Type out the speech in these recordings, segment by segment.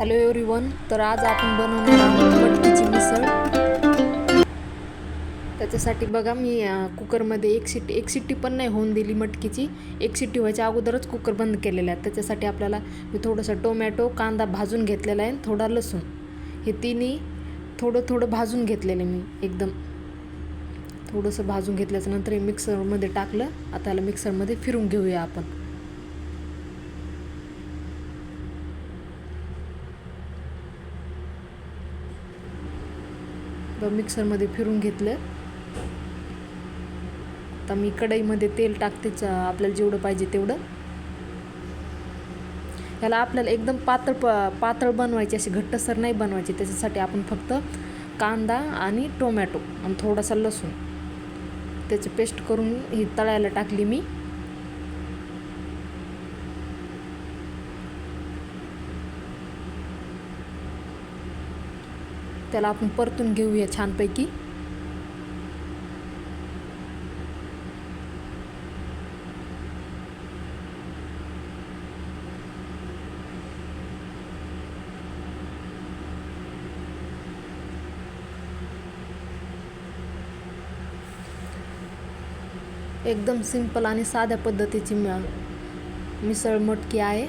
Hello everyone तर आज आपण बनवणार आहोत मटकीची मिसळ. त्याच्यासाठी बघा मी कुकरमध्ये एक शिट्टी एक शिट्टी पण नाही होऊन दिली मटकीची. एक शिट्टी व्हायच्या अगोदरच कुकर बंद केलेला आहे. त्याच्यासाठी आपल्याला मी थोडंसं टोमॅटो कांदा भाजून घेतलेला आहे आणि थोडा लसूण. हे तिन्ही थोडं थोडं भाजून घेतलेलं मी एकदम. थोडंसं भाजून घेतल्याच्या नंतर हे मिक्सरमध्ये टाकलं. आता याला मिक्सरमध्ये फिरून घेऊया आपण. ब- मिक्सरमध्ये फिरून घेतलं. आता मी कढईमध्ये तेल टाकतेच आपल्याला जेवढं पाहिजे तेवढं. ह्याला आपल्याला एकदम पातळ प पातळ बनवायची अशी घट्टसर नाही बनवायची. त्याच्यासाठी आपण फक्त कांदा आणि टोमॅटो आणि थोडासा लसूण. त्याची पेस्ट करून ही तळायला टाकली मी. त्याला आपण परतून घेऊया छानपैकी. एकदम सिंपल आणि साध्या पद्धतीची मिसळ मटकी आहे.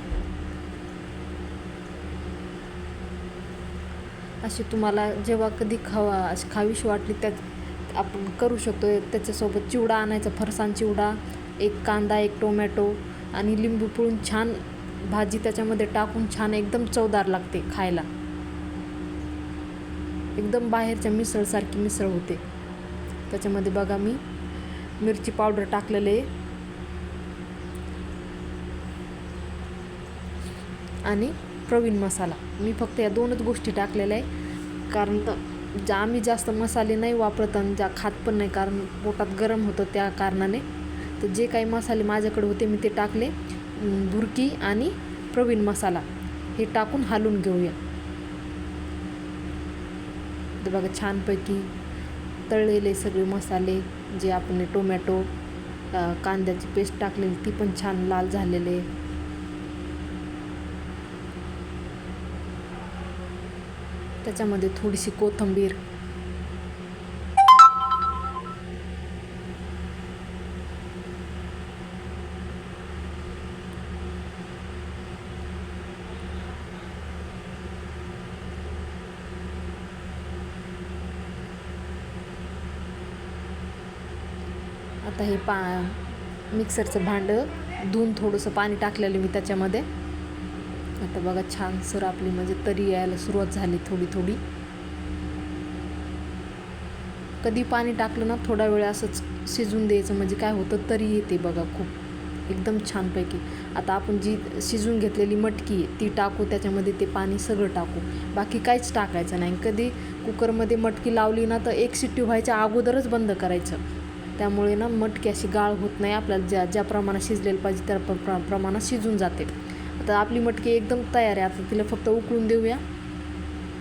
अशी तुम्हाला जेव्हा कधी खावा अशी खावीशी वाटली त्यात आपण करू शकतो त्याच्यासोबत चिवडा आणायचा फरसान चिवडा एक कांदा एक टोमॅटो आणि लिंबू पिळून छान भाजी त्याच्यामध्ये टाकून छान एकदम चवदार लागते खायला. एकदम बाहेरच्या मिसळसारखी मिसळ होते. त्याच्यामध्ये बघा मी मिरची पावडर टाकलेले. आहे आणि प्रवीण मसाला. मी फक्त या दोनच गोष्टी टाकलेल्या आहे. कारण तर जा आम्ही जास्त मसाले नाही वापरत आणि ज्या खात पण नाही कारण पोटात गरम होतं त्या कारणाने तर जे काही मसाले माझ्याकडे होते मी ते टाकले. भुरकी आणि प्रवीण मसाला. हे टाकून हालून घेऊया. तर बघा छानपैकी तळलेले सगळे मसाले जे आपण टोमॅटो कांद्याची पेस्ट टाकलेली ती पण छान लाल झालेले त्याच्यामध्ये थोडीशी कोथिंबीर. आता हे पा मिक्सरचं भांडं धुवून थोडंसं पाणी टाकलेलं मी त्याच्यामध्ये. आता बघा छान सर आपली म्हणजे तरी यायला सुरुवात झाली थोडी थोडी. कधी पाणी टाकलं ना थोडा वेळ असंच शिजून द्यायचं म्हणजे काय होतं तरी येते बघा खूप. एकदम छानपैकी. आता आपण जी शिजून घेतलेली मटकी आहे ती टाकू त्याच्यामध्ये ते पाणी सगळं टाकू. बाकी काहीच टाकायचं नाही. कधी कुकरमध्ये मटकी लावली ना तर एक शिट्टी व्हायच्या अगोदरच बंद करायचं. त्यामुळे ना मटकी अशी गाळ होत नाही. आपल्याला ज्या ज्या प्रमाणात शिजलेलं पाहिजे त्या प्र प्र- प्रमाणात शिजून जाते. आता आपली मटकी एकदम तयार आहे. आता तिला फक्त उकळून देऊया.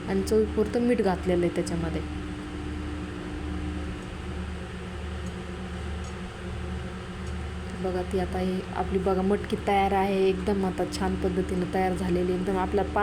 आणि चवीपुरतं मीठ घातलेलं आहे त्याच्यामध्ये. बघा ती आता ही आपली बघा मटकी तयार आहे. एकदम आता छान पद्धतीनं तयार झालेली एकदम आपल्या पा